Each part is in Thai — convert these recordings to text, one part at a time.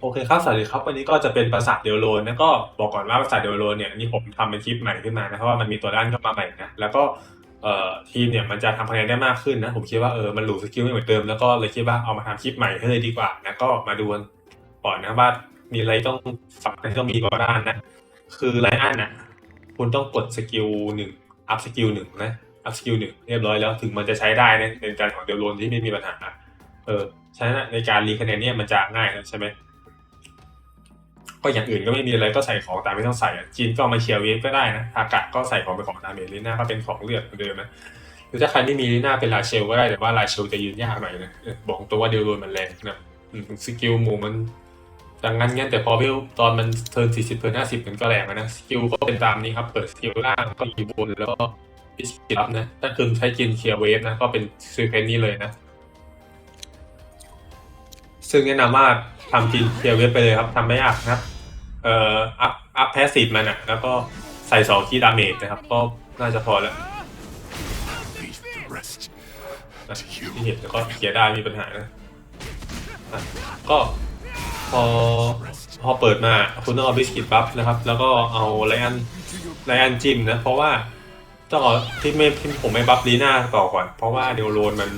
โอเคครับ สวัสดีครับ วันนี้ก็จะเป็นปราสาทเดลโลนนะก็บอกก่อนว่าปราสาทเดลโลนเนี่ยนี่ผมทำเป็นคลิปใหม่ขึ้นมานะเพราะว่ามันมีตัวด้านเข้ามาใหม่นะแล้วก็เอ่อทีมเนี่ยมันจะทำคะแนนได้มากขึ้นนะผมคิดว่าเออมันหลูสกิลไม่เหมือนเดิมแล้วก็เลยคิดว่าเอามาทำคลิปใหม่ให้เลยดีกว่านะก็มาดูก่อนนะว่ามีอะไรต้องฝักที่ต้องมีก่อนด้านนะ คือไลอันนะคุณต้องกดสกิลหนึ่งอัพสกิลหนึ่งนะอัพสกิลหนึ่งเรียบร้อยแล้วถึงมันจะใช้ได้นะในการของเดลโลนที่ไม่มีปัญหาเออฉะนั้นในการรีคะแนนเนี่ยมันจะง่ายใช่ไหม ก็อย่างอื่นก็ไม่มีอะไรก็ใส่ของตามที่ต้องใส่จีนก็เอามาเชียร์เวฟก็ได้นะทากะก็ใส่ของเป็นของดาเมลีน่าก็เป็นของเลือดเหมือนเดิมนะหรือถ้าใครไม่มีลีน่าเป็นลาเชลก็ได้แต่ว่าลาเชลจะยืนยากหน่อยนะบอกตัวว่าเดลโรนมันแรงนะสกิลหมูมันดังนั้นงั้นแต่พอเวลตอนมันเทิร์น40เทิร์น50มันก็แรงนะสกิลก็เป็นตามนี้ครับ เปิดสกิลล่างก็อยู่บนแล้วก็พิสกิลับนะถ้าคุณใช้จีนเคลียร์เวฟนะก็เป็นซื้อเพนนี่เลยนะ ซึ่งแนะนำว่าทำจีนเคลียร์เวฟไปเลยครับทำไม่ยากนะ เอ่ออัพอัพแพสซีฟมันอะแล้วก็ใส่สองคีย์ดาเมจนะครับ ก็น่าจะพอแล้ว Leave the rest นะที่เห็นแล้วก็เคลียร์ได้ไมมีปัญหานะอะก็พอพอเปิดมาคุณต้องเอาบิสกิตบัฟนะครับ แล้วก็เอาไลอันไลอันจิมนะ เพราะว่าต้องเอาที่ไม่ที่ผมไม่บัฟลีน่าต่อก่อน เพราะว่าเดลโลนมัน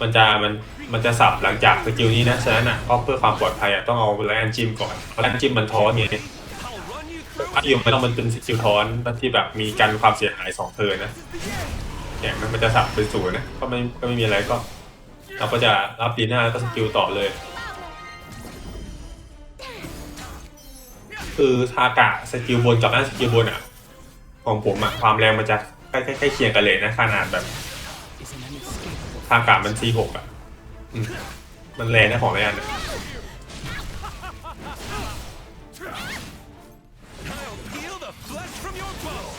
มันจะมันมันจะสับหลังจากสกิลนี้นะฉะนั้นอะก็เพื่อความปลอดภัยอะต้องเอาไลอันจิมก่อนเพราะไลนจิมมันท้อนไงถ้าอยู่ไม่ต้องมันเป็นสกิลท้อนที่แบบมีกันความเสียหายสองเทิร์นนะอย่างนั้นมันจะสับเป็นศูนย์นะก็ไม่ก็ไม่มีอะไรก็เราก็จะรับดีหน้าแล้วก็สกิลต่อเลย คือทากะสกิลบนกับหน้าสกิลบนอะของผมอะความแรงมันจะใกล้ใกล้ใกล้เคียงกันเลยนะขนาดแบบ ทางกะมันซีหกอะ มันแรงนะของแรงอะ Peel the flesh from your bones.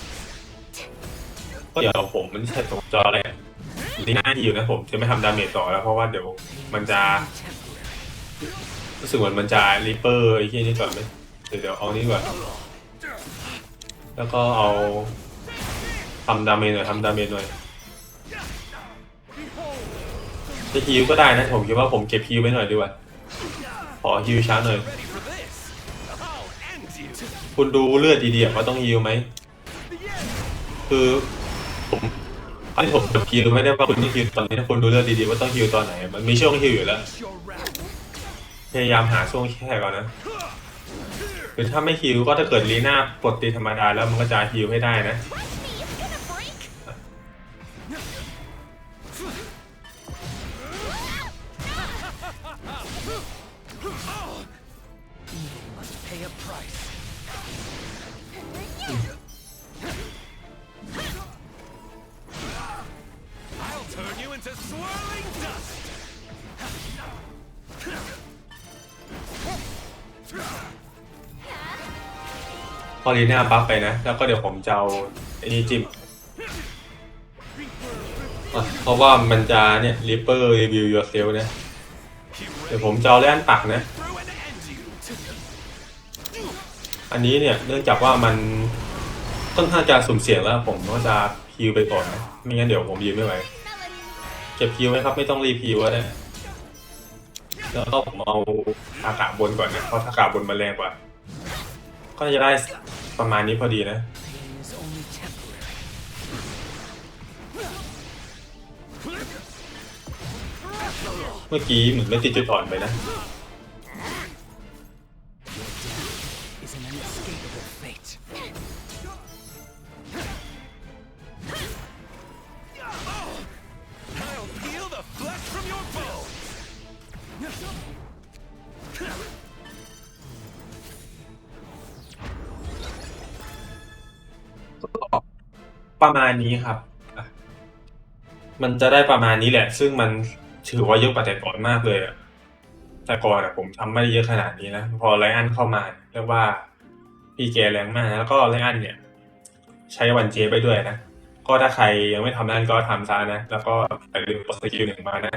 ก็เดี๋ยวผมมันใช่ตกจอเลยลีน่าอยู่นะผมจะไม่ทำดาเมจต่อแล้วเพราะว่าเดี๋ยวมันจะรู้สึกเหมือนมันจะรีเปอร์ไอ้ที่นี่ก่อนไหมเดี๋ยวเดี๋ยวเอานี่ก่อน แล้วก็เอาทำดาเมจหน่อยทำดาเมจหน่อย จะฮิวก็ได้นะผมคิดว่าผมเก็บฮิวไว้หน่อยดีกว่าขอฮิวช้าหน่อย คุณดูเลือดดีๆว่าต้องฮิวไหม คือผมไอ้ผมจะฮิวไม่ได้ว่าคุณต้องฮิวตอนนี้นะคุณดูเลือดดีๆว่าต้องฮิวตอนไหน มันมีช่วงฮิวอยู่แล้ว พยายามหาช่วงแค่ก่อนนะคือถ้าไม่ฮิวก็ถ้าเกิดลีน่าปลดตีธรรมดาแล้วมันก็จะฮิวให้ได้นะ Pay a price. I'll turn you into swirling dust. พอลีน่าบัฟไปนะ แล้วก็เดี๋ยวผมจะเอาไอ้นี่จิ้มเพราะว่ามันจะเนี่ยริปเปอร์รีวิวยูเซลนะ You เดี๋ยวผมจะเอาแล่นปักนะ อันนี้เนี่ยเนื่องจากว่ามันค่อนข้างจะสุ่มเสี่ยงแล้ว ผมก็จะฮิวไปก่อนนะไม่งั้นเดี๋ยวผมยืนไม่ไหวเก็บฮิวไหมครับไม่ต้องรีบฮิวก็ได้แล้วก็ผมเอาทากาศบนก่อนนะเพราะทากาศบนมันแรงกว่า ก็จะได้ประมาณนี้พอดีนะ เมื่อกี้เหมือนไม่ติดจุดอ่อนไปนะ ประมาณนี้ครับ มันจะได้ประมาณนี้แหละ ซึ่งมัน ถือว่าเยอะกว่าแต่ก่อนมากเลยอะแต่ก่อนอะผมทำไม่ได้เยอะขนาดนี้นะพอไลอันเข้ามาเรียกว่าพี่แกแรงมากนะแล้วก็ไลอันเนี่ย ใช้วันเจไปด้วยนะก็ถ้าใครยังไม่ทำนั่นก็ทำซะนะ แล้วก็อย่าลืมกดสกิลหนึ่งมานะ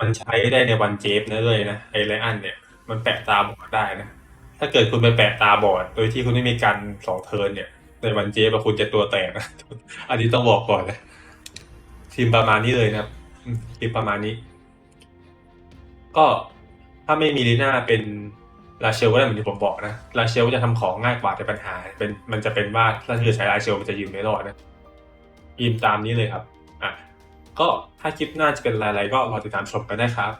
มันใช้ได้ในวันเจฟนะเลยนะไอไลอันเนี่ย มันแปะตาบอดได้นะ ถ้าเกิดคุณไปแปะตาบอด โดยที่คุณไม่มีการสองเทิร์นเนี่ย ในวันเจฟอะคุณจะตัวแตกนะ อันนี้ต้องบอกก่อนนะทีมประมาณนี้เลยนะครับ คลิปประมาณนี้ ก็ถ้าไม่มีลีน่าเป็นลาเชลก็ได้เหมือนที่ผมบอกนะลาเชลจะทำของง่ายกว่าแต่ปัญหา เป็นมันจะเป็นว่าถ้าเธอใช้ลาเชลมันจะยืนไม่รอดนะอิมตามนี้เลยครับ อะ ก็ถ้าคลิปหน้าจะเป็นอะไรๆก็รอติดตามชมกันได้ครับ